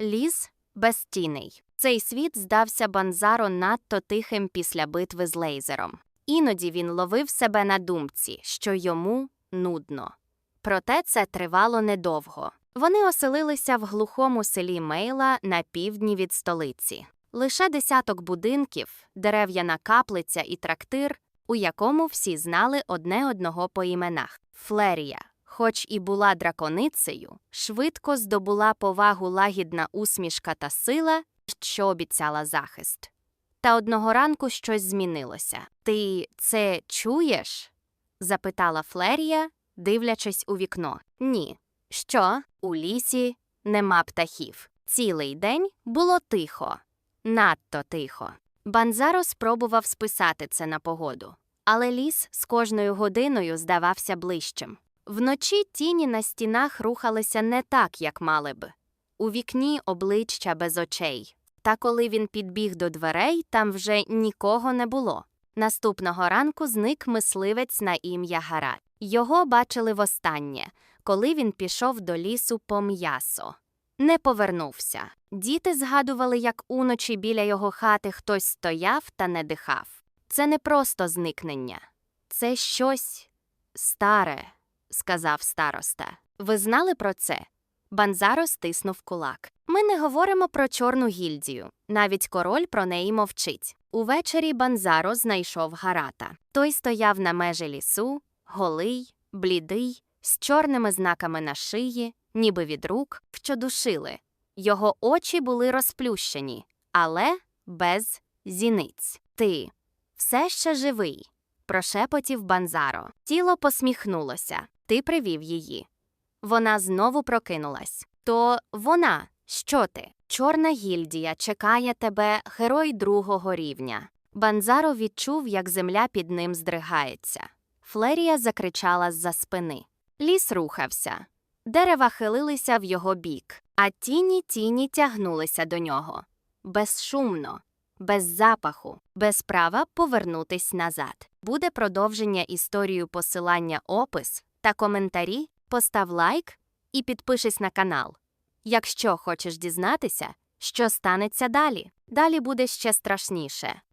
Ліс безтінний. Цей світ здався Банзаро надто тихим після битви з лейзером. Іноді він ловив себе на думці, що йому нудно. Проте це тривало недовго. Вони оселилися в глухому селі Мейла на півдні від столиці. Лише десяток будинків, дерев'яна каплиця і трактир, у якому всі знали одне одного по іменах. Флерія, хоч і була драконицею, швидко здобула повагу лагідна усмішка та сила, що обіцяла захист. Та одного ранку щось змінилося. Ти це чуєш? запитала Флерія, дивлячись у вікно. Ні. Що? У лісі нема птахів. Цілий день було тихо, надто тихо. Банзаро спробував списати це на погоду, але ліс з кожною годиною здавався ближчим. Вночі тіні на стінах рухалися не так, як мали б. У вікні обличчя без очей. Та коли він підбіг до дверей, там вже нікого не було. Наступного ранку зник мисливець на ім'я Гарат. Його бачили востаннє, коли він пішов до лісу по м'ясо. Не повернувся. Діти згадували, як уночі біля його хати хтось стояв та не дихав. Це не просто зникнення, це щось старе, сказав староста. Ви знали про це? Банзаро стиснув кулак. Ми не говоримо про чорну гільдію. Навіть король про неї мовчить. Увечері Банзаро знайшов Гарата. Той стояв на межі лісу, голий, блідий, з чорними знаками на шиї, ніби від рук, що душили. Його очі були розплющені, але без зіниць. Ти все ще живий, прошепотів Банзаро. Тіло посміхнулося. Ти привів її. Вона знову прокинулась. То вона, що ти? Чорна гільдія чекає тебе, герой другого рівня. Банзаро відчув, як земля під ним здригається. Флерія закричала з-за спини. Ліс рухався. Дерева хилилися в його бік, а тіні тіні тягнулися до нього. Безшумно, без запаху, без права повернутись назад. Буде продовження історію посилання опис та коментарі, постав лайк і підпишись на канал. Якщо хочеш дізнатися, що станеться далі. Далі буде ще страшніше.